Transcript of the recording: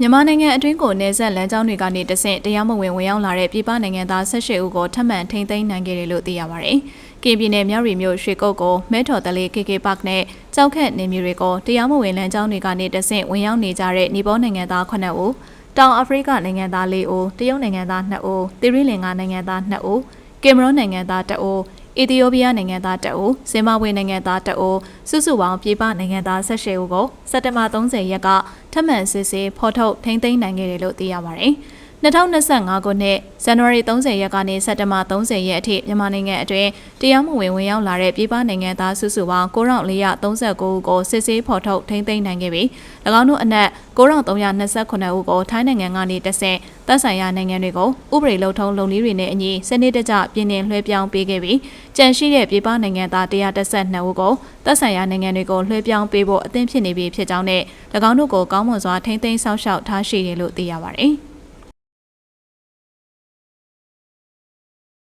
မြန်မာနိုင်ငံအတွင်းကိုနေဆက်လမ်းကြောင်းတွေကနေတဆင့်တရားမဝင်ဝင်ရောက်လာတဲ့ပြည်ပနိုင်ငံသား18ဦးကိုထပ်မံထိန်းသိမ်းနိုင်ခဲ့တယ်လို့သိရပါတယ်။ကင်ပြည်နယ်မြရီမြို့ရွှေကုတ်ကိုမဲထော်တလေး KK Park နဲ့ကြောက်ခက်နေမျိုးတွေကိုတရားမဝင်လမ်းကြောင်းတွေကနေတဆင့်ဝင်ရောက်နေကြတဲ့ညီပေါ်နိုင်ငံသား9ဦးတောင်အာဖရိကနိုင်ငံသား၄ဦးတရုတ်နိုင်ငံသား2ဦးသီရိလင်္ကာနိုင်ငံသား2ဦးကင်မရွန်နိုင်ငံသား1ဦး အီသီယိုးပီးယားနိုင်ငံသား1ဦးဇင်ဘာဘွေနိုင်ငံသား1ဦးစုစုပေါင်းပြည်ပနိုင်ငံသား18ဦးကိုစက်တဘာ30ရက်ကထပ်မံစစ်ဆေးဖော်ထုတ်ထိန်းသိမ်းနိုင်ခဲ့တယ်လို့သိရပါတယ်။2025ခုနှစ်ဇန်နဝါရီ30ရက်ကနေစက်တင်ဘာ30ရက်အထိမြန်မာနိုင်ငံအတွင်းတရားမဝင်ဝင်ရောက်လာတဲ့ပြည်ပနိုင်ငံသားစုစုပေါင်း9439ဦးကိုစစ်ဆေးဖော်ထုတ်ထိန်းသိမ်းနိုင်ခဲ့ပြီး၎င်းတို့အနက်9329ဦးကိုထိုင်းနိုင်ငံကနေတဆင့်သက်ဆိုင်ရာနိုင်ငံတွေကိုဥပဒေလုံထုံးလုံနည်းတွေနဲ့အညီစနစ်တကျပြည်နှင်လွှဲပြောင်းပေးခဲ့ပြီးကြန့်ရှိတဲ့ပြည်ပနိုင်ငံသား132ဦးကိုသက်ဆိုင်ရာနိုင်ငံတွေကိုလွှဲပြောင်းပေးဖို့အသင့်ဖြစ်နေပြီဖြစ်ကြောင်းနဲ့၎င်းတို့ကိုကောင်းမွန်စွာထိန်းသိမ်းစောင့်ရှောက်ထားရှိတယ်လို့သိရပါတယ်။